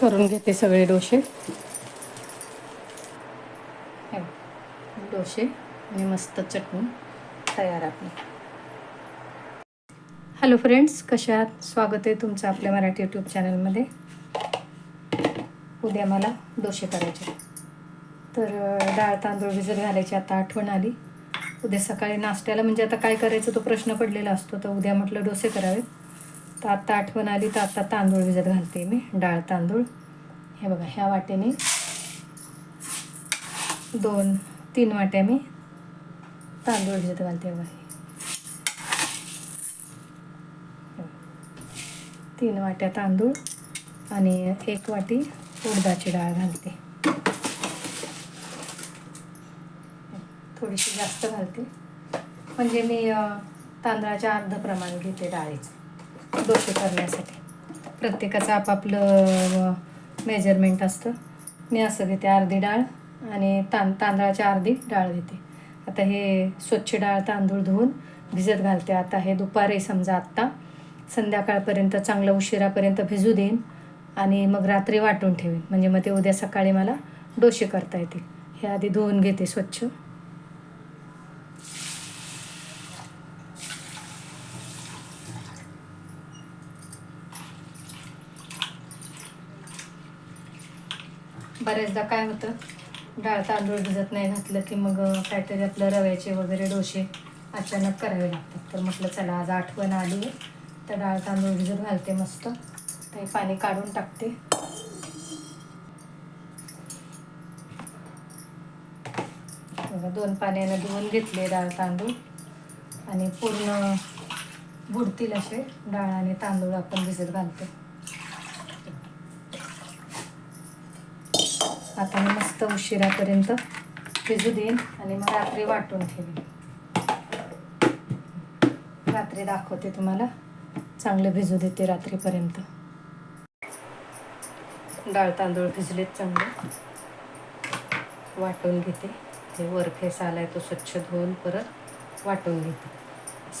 करून घेते सगळे डोसे. डोसे आणि मस्त चटणी तयार आपली. हॅलो फ्रेंड्स कशा आहात? स्वागत आहे तुमचं आपल्या मराठी यूट्यूब चॅनलमध्ये उद्या मला डोसे करायचे तर डाळ तांदूळ भिजत घालायची आता आठवण आली. उद्या सकाळी नाश्त्याला म्हणजे आता काय करायचं तो प्रश्न पडलेला असतो तर उद्या म्हटलं डोसे करावेत तर आत्ता आठवण आली तर आत्ता तांदूळ भिजत घालते मी डाळ तांदूळ. हे बघा ह्या वाटेने दोन तीन वाट्या मी तांदूळ भिजत घालते बघा. तीन वाट्या तांदूळ आणि एक वाटी उडदाची डाळ घालते. थोडीशी जास्त घालते. म्हणजे मी तांदळाच्या अर्ध प्रमाण घेते डाळीचं. डोसे करण्यासाठी. प्रत्येकाचं आपापलं मेजरमेंट असतं. मी असं घेते अर्धी डाळ आणि तां तांदळाची अर्धी डाळ घेते. आता हे स्वच्छ डाळ तांदूळ धुवून भिजत घालते. आता हे दुपारी समजा आत्ता. संध्याकाळपर्यंत चांगलं उशिरापर्यंत भिजू देईन आणि मग रात्री वाटून ठेवेन. म्हणजे मग ते उद्या सकाळी मला डोसे करता येतील. हे आधी धुवून घेते स्वच्छ. बऱ्याचदा काय होतं डाळ तांदूळ भिजत नाही घातलं की मग काहीतरी आपलं रव्याचे वगैरे डोसे अचानक करावे लागतात. तर म्हटलं चला आज आठवण आली. तर डाळ तांदूळ भिजत घालते मस्त. ते पाणी काढून टाकते. दोन पाण्यानं धुवून घेतले डाळ तांदूळ. आणि पूर्ण बुडतील असे डाळ आणि तांदूळ आपण भिजत घालतो. आता मी मस्त उशिरापर्यंत भिजू देईन आणि मग रात्री वाटून ठेवीन. रात्री दाखवते तुम्हाला. चांगलं भिजू देते रात्रीपर्यंत. डाळ तांदूळ भिजलेत चांगले. वाटून घेते. हे वरफेस आलाय तो स्वच्छ धुवून परत वाटून घेते.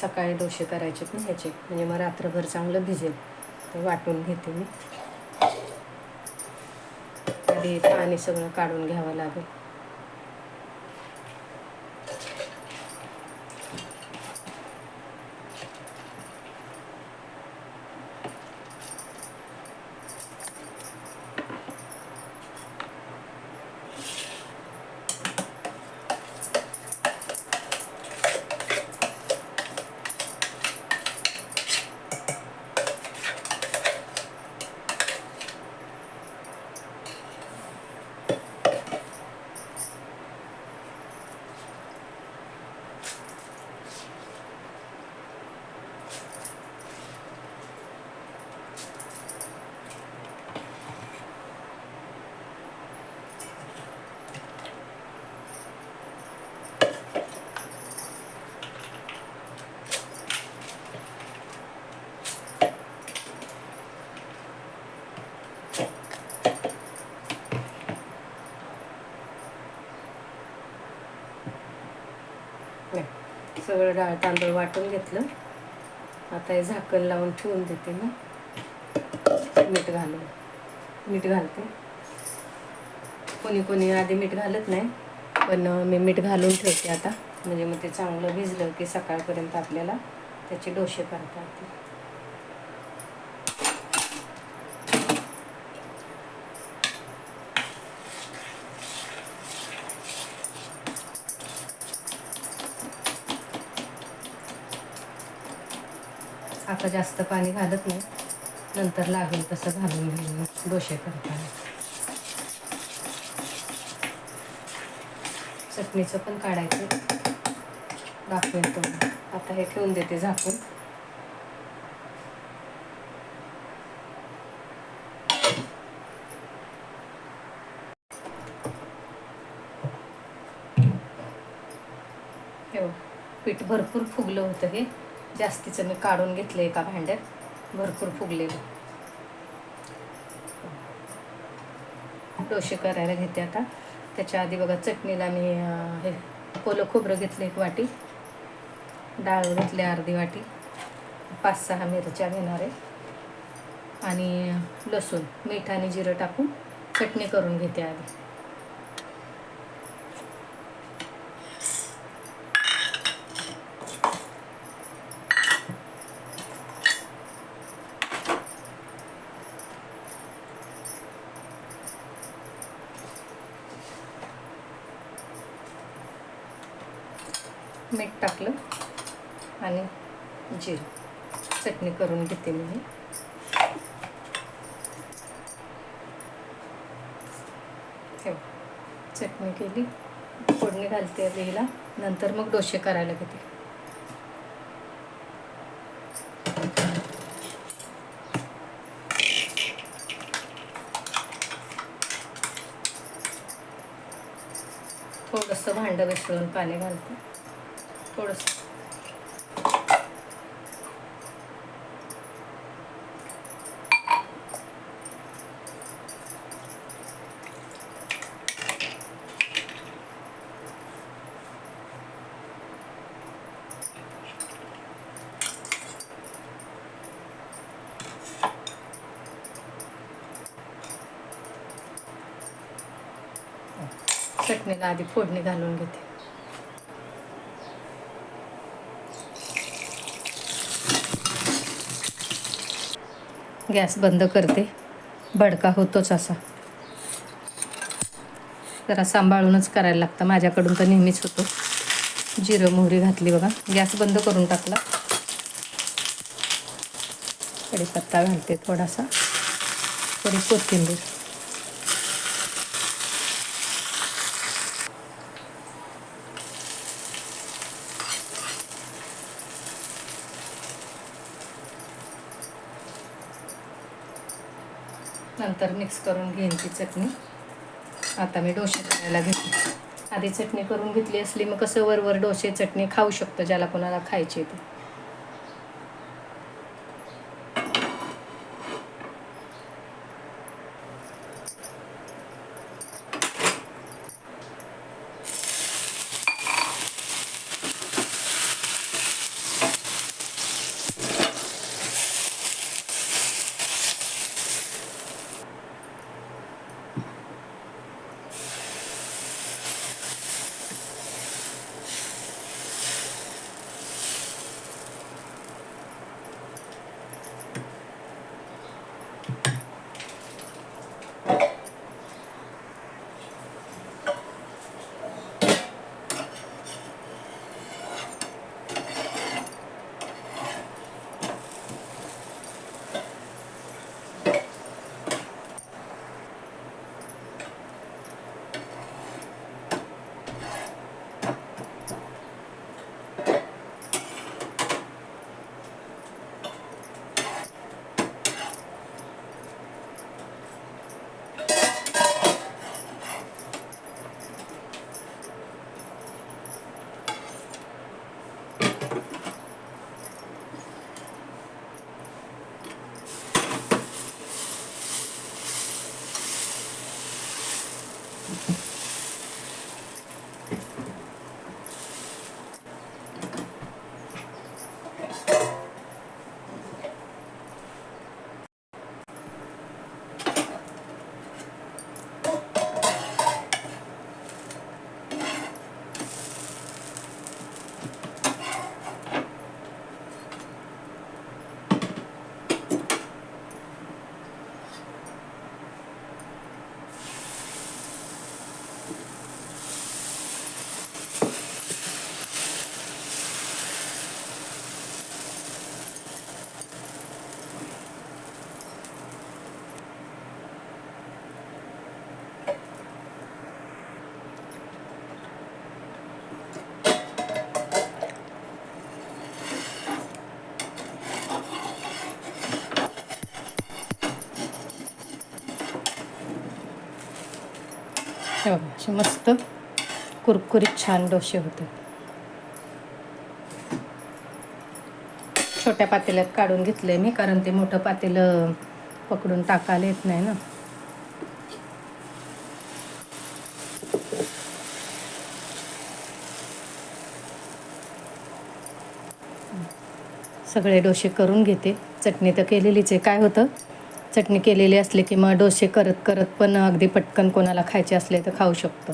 सकाळी डोसे करायचे पण ह्याचे म्हणजे मग रात्रभर चांगलं भिजेल. ते वाटून घेते मी. आधी पाणी सगळं काढून घ्यावं लागेल नाही सगळं डाळ तांदूळ वाटून घेतलं. आता हे झाकण लावून ठेवून देते ना मीठ घालून. मीठ घालते. कोणी कोणी आधी मीठ घालत नाही पण मी मीठ घालून ठेवते आता. म्हणजे मग ते चांगलं भिजलं की सकाळपर्यंत आपल्याला त्याचे डोसे करता येतील. आता जास्त पाणी घालत नाही. नंतर लागेल तसं घालून घालून डोसे करताना. चटणीचं पण काढायचं. दाखवेल तो आता हे ठेवून देते झाकून. पीठ भरपूर फुगलं होतं हे. जास्तीचं मी काढून घेतलं एका भांड्यात. भरपूर फुगलेलं. डोसे करायला घेते आता. त्याच्या आधी बघा चटणीला मी हे ओलं खोबरं घेतलं एक वाटी. डाळ घेतली अर्धी वाटी. पाच सहा मिरच्या घेणार आहे. आणि लसूण मीठ आणि जिरं टाकून चटणी करून घेते आधी मीठ टाकलं आणि जिरं चटणी करून घेते मी. चटणी केली फोडणी घालते दहीला नंतर मग डोसे करायला घेते. थोडंसं भांडं मिसळून पाणी घालते. थोडंसं. चटणीला आधी फोडणी घालून घेते. गॅस बंद करते. भडका होतोच असा. जरा सांभाळूनच करायला लागतं. माझ्याकडून तर नेहमीच होतो. जिरं मोहरी घातली बघा. गॅस बंद करून टाकला. कढीपत्ता घालते थोडासा. थोडी कोथिंबीर. नंतर मिक्स करून घेईन ती चटणी. आता मी डोसे करायला घेते. आधी चटणी करून घेतली असली मग कसं वरवर डोसे चटणी खाऊ शकतो ज्याला कोणाला खायची ते. हे बघा असे मस्त कुरकुरीत छान डोसे होते. छोट्या पातेल्यात काढून घेतले मी कारण ते मोठं पातेलं पकडून टाकायला येत नाही ना. सगळे डोसे करून घेते. चटणी तर केलेलीच आहे. काय होतं? चटणी केलेली असली की मग डोसे करत करत पण अगदी पटकन कोणाला खायचे असले तर खाऊ शकतो.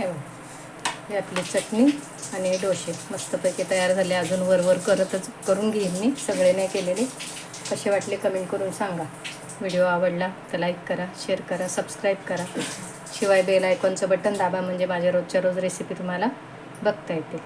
हे हे आपली चटणी आणि डोसे मस्तपैकी तयार झाले. अजून वरवर करतच करून घेईन मी. सगळे नाही केलेले. कसे वाटले कमेंट करून सांगा. व्हिडिओ आवडला तर लाईक करा शेअर करा सबस्क्राईब करा. शिवाय बेल आयकॉनचं बटन दाबा म्हणजे माझ्या रोजच्या रोज रेसिपी तुम्हाला बघता येतील.